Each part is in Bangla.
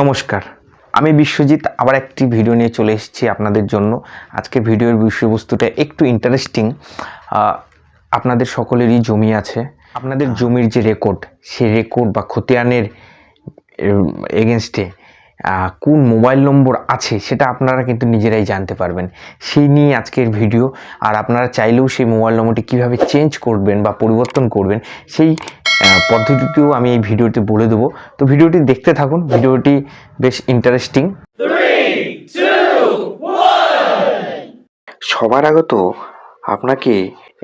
নমস্কার। আমি বিশ্বজিৎ, আবার একটি ভিডিও নিয়ে চলে এসেছি আপনাদের জন্য। আজকে ভিডিওর বিষয়বস্তুটা একটু ইন্টারেস্টিং আপনাদের সকলেরই জমি আছে। আপনাদের জমির যে রেকর্ড সেই রেকর্ড বা খতিয়ানের এগেনস্টে কোন মোবাইল নম্বর আছে সেটা আপনারা কিন্তু নিজেরাই জানতে পারবেন। সেই নিয়ে আজকের ভিডিও। আর আপনারা চাইলেও সেই মোবাইল নম্বরটি কীভাবে চেঞ্জ করবেন বা পরিবর্তন করবেন সেই পদ্ধতিটিও আমি এই ভিডিওতে বলে দেবো। তো ভিডিওটি দেখতে থাকুন। ভিডিওটি বেশ ইন্টারেস্টিং সবার আগত আপনাকে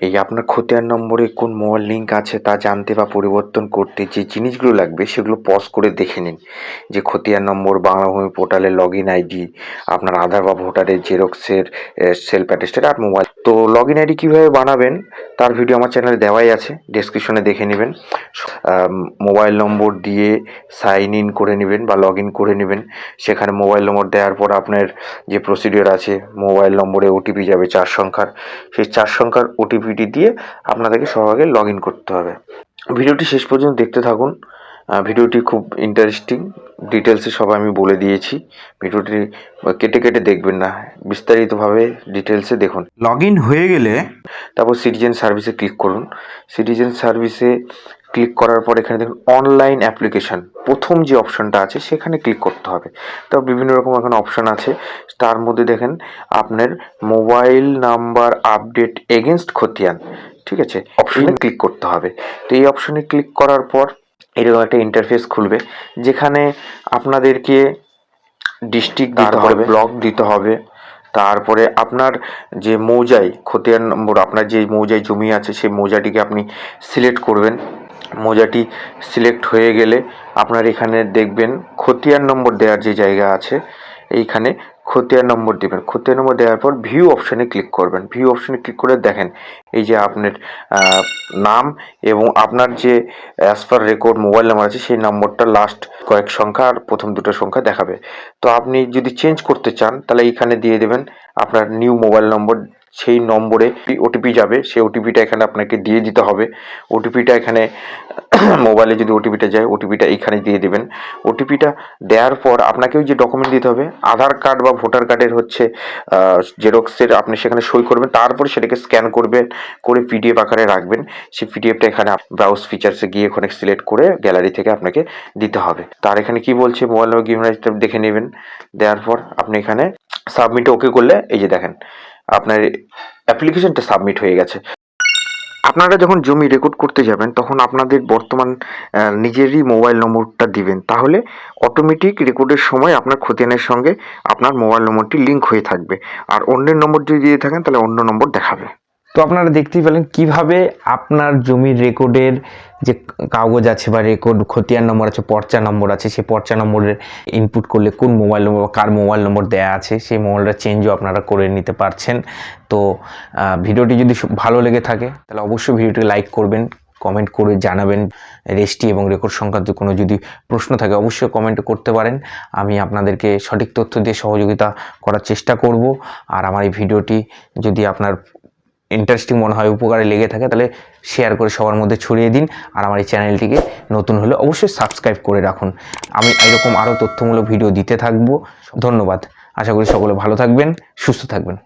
এই আপনার খতিয়ান নম্বরে কোন মোবাইল লিঙ্ক আছে তা জানতে বা পরিবর্তন করতে যে জিনিসগুলো লাগবে সেগুলো পজ করে দেখে নিন। যে খতিয়ান নম্বর বাংলাভূমি পোর্টালে লগ ইন আইডি আপনার আধার বা ভোটারের জেরক্সের সেলফ অ্যাটেস্টেড আর মোবাইল তো লগ ইন আইডি কীভাবে বানাবেন, তার ভিডিও আমার চ্যানেলে দেওয়াই আছে ডেসক্রিপশনে দেখে নেবেন। মোবাইল নম্বর দিয়ে সাইন ইন করে নেবেন বা লগ ইন করে নেবেন। সেখানে মোবাইল নম্বর দেওয়ার পর আপনার যে প্রসিডিওর আছে মোবাইল নম্বরে ওটিপি যাবে চার সংখ্যার। সেই চার সংখ্যার ওটিপিটি দিয়ে আপনাদেরকে সবাইকে লগ ইন করতে হবে। ভিডিওটি শেষ পর্যন্ত দেখতে থাকুন। ভিডিওটি খুব ইন্টারেস্টিং ডিটেলসে সব আমি বলে দিয়েছি। ভিডিওটি কেটে কেটে দেখবেন না। বিস্তারিতভাবে ডিটেলসে দেখুন। লগ ইন হয়ে গেলে তারপর সিটিজেন সার্ভিসে ক্লিক করুন। সিটিজেন সার্ভিসে ক্লিক করার পর এখানে দেখুন অনলাইন অ্যাপ্লিকেশন প্রথম যে অপশনটা আছে সেখানে ক্লিক করতে হবে। তো বিভিন্ন রকম এখানে অপশন আছে। তার মধ্যে দেখেন আপনার মোবাইল নাম্বার আপডেট এগেনস্ট খতিয়ান ঠিক আছে? অপশনে ক্লিক করতে হবে। তো এই অপশনে ক্লিক করার পর এরকম একটা ইন্টারফেস খুলবে যেখানে আপনাদেরকে ডিস্ট্রিক্ট দিতে হবে। ব্লক দিতে হবে। তারপরে আপনার যে মৌজায় খতিয়ান নম্বর আপনার যে মৌজায় জমি আছে সেই মৌজাটিকে আপনি সিলেক্ট করবেন। মৌজাটি সিলেক্ট হয়ে গেলে আপনার এখানে দেখবেন খতিয়ান নম্বর দেওয়ার যে জায়গা আছে এইখানে খতিয়ান নম্বর দেবেন। খতিয়ান নম্বর দেওয়ার পর ভিউ অপশানে ক্লিক করবেন। ভিউ অপশানে ক্লিক করে দেখেন, এই যে আপনার নাম এবং আপনার যে as per record mobile number আছে, সেই নম্বরটা লাস্ট কয়েক সংখ্যা আর প্রথম দুটো সংখ্যা দেখাবে। তো আপনি যদি চেঞ্জ করতে চান, তাহলে এইখানে দিয়ে দেবেন আপনার নিউ মোবাইল নম্বর সেই নম্বরে ওটিপি যাবে, সেই ওটিপিটা এখানে আপনাকে দিয়ে দিতে হবে। ওটিপিটা এখানে মোবাইলে যদি ওটিপিটা যায় ওটিপিটা এখানে দিয়ে দেবেন। ওটিপিটা দেওয়ার পর আপনাকেও যে ডকুমেন্ট দিতে হবে, আধার কার্ড বা ভোটার কার্ডের হচ্ছে জেরক্সের আপনি সেখানে সই করবেন, তারপর সেটাকে স্ক্যান করবেন, করে পিডিএফ আকারে রাখবেন। সেই পিডিএফটা এখানে ব্রাউজ ফিচার্সে গিয়ে ওখানে সিলেক্ট করে গ্যালারি থেকে আপনাকে দিতে হবে। তার এখানে কি বলছে মোবাইল নম্বর গিম দেখে নেবেন। দেওয়ার পর আপনি এখানে সাবমিট ওকে করলে, এই যে দেখেন আপনার অ্যাপ্লিকেশনটা সাবমিট হয়ে গেছে। আপনারা যখন জমি রেকর্ড করতে যাবেন, তখন আপনাদের বর্তমান নিজেরই মোবাইল নম্বরটা দিবেন। তাহলে অটোমেটিক রেকর্ডের সময় আপনার খতিয়ানের সঙ্গে আপনার মোবাইল নম্বরটি লিঙ্ক হয়ে থাকবে। আর অন্যের নম্বর যদি দিয়ে থাকেন, তাহলে অন্য নম্বর দেখাবে। তো আপনারা দেখতেই পেলেন কীভাবে আপনার জমির রেকর্ডের যে কাগজ আছে বা রেকর্ড খতিয়ান নম্বর আছে, পর্চা নম্বর আছে, সেই পর্চা নম্বরের ইনপুট করলে কোন মোবাইল নম্বর কার মোবাইল নম্বর দেওয়া আছে, সেই মোবাইলটা চেঞ্জও আপনারা করে নিতে পারছেন। তো ভিডিওটি যদি ভালো লেগে থাকে, তাহলে অবশ্যই ভিডিওটি লাইক করবেন কমেন্ট করে জানাবেন। রেস্টি এবং রেকর্ড সংক্রান্ত কোনো যদি প্রশ্ন থাকে, অবশ্যই কমেন্ট করতে পারেন। আমি আপনাদেরকে সঠিক তথ্য দিয়ে সহযোগিতা করার চেষ্টা করব। আর আমার এই ভিডিওটি যদি আপনার ইন্টারেস্টিং মনে হয়, উপকারে লেগে থাকে, তাহলে শেয়ার করে সবার মধ্যে ছড়িয়ে দিন। আর আমার এই চ্যানেলটিকে নতুন হলে অবশ্যই সাবস্ক্রাইব করে রাখুন। আমি এরকম আরও তথ্যমূলক ভিডিও দিতে থাকব। ধন্যবাদ। আশা করি সকলে ভালো থাকবেন, সুস্থ থাকবেন।